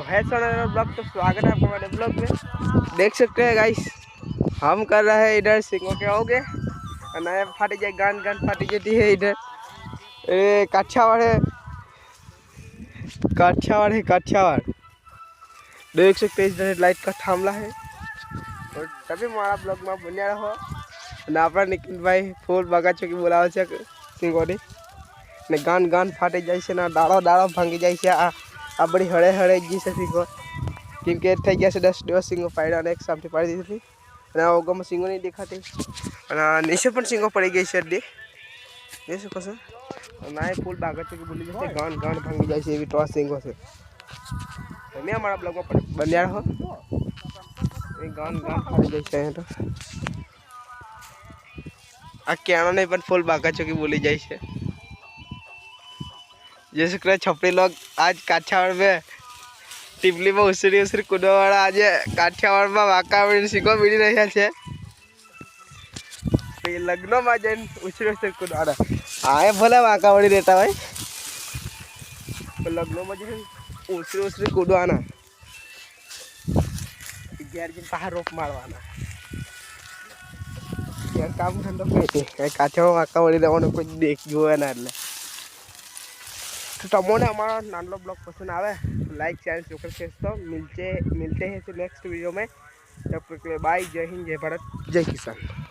तो है ब्लॉग तो स्वागत है आपको हमारे ब्लॉग में देख सकते हैं गाइस हम कर रहे हैं इधर सिंगों के हो गए नया फाटी जाए, गान गान फाटी जाती है इधर। ए, कच्छावर है। कच्छावर है, कच्छावर। देख सकते हैं इधर लाइट का थामला है। और तभी हमारा ब्लॉग में बनिया रहो। ना अपना निकिन भाई फूल बगा चुके बुलाओ सिंगोड़ी ने गान गान फाटे जाए ना दाड़ो दाड़ो भांगी जाए આ બધી હળે હળે ગઈ છે સિંગો કેમ કે થઈ ગયા છે દસ દિવસ સિંગો પાડ્યા અને એક સામથી પાડી દીધી અને આ ઓગમાં સિંગો નહીં દેખાતી. અને નીચે પણ સિંગો પડી ગઈ છે અડધી. એ શું કશું ના ફૂલ ફૂલ છે કે બોલી જશે. ગણ ગણ ભાંગી જાય છે એવી ટોસ સિંગો છે. તમે અમારા બ્લોગમાં પણ બન્યા રહો. એ ગાન ગણ ફાડી જાય છે અહીંયા તો. આ કેળાને પણ ફૂલ બાગા ચોકી બોલી જાય છે. જય શ્રી કૃષ્ણ છપરી લોગ આજ કાઠિયાવાડ મેં ટીપલીમાં ઉસરી ઉસરી કૂદવાવાળા આજે કાઠિયાવાડમાં વાકાવડી શીખવા મળી રહ્યા છે. લગ્નમાં જઈને ઉછરી ઉછરી કૂદવાડા આએ ભલે વાકાવડી રહેતા ભાઈ લગ્નમાં જઈને ઉછરી ઉછરી કૂદવાના ઘેર જઈને બહાર રોપ મારવાના. કામ ધંધો કઈ કાઠિયાવાડ વાકાવડી રહેવાનું કોઈ દેખ જોવે ના એટલે. तो તમને हमारा नानलो ब्लॉग पसंद आवे लाइक चैनल जोकर शेयर तो मिलते मिलते हैं नेक्स्ट वीडियो में तब तक के लिए बाय जय हिंद जय भारत जय किसान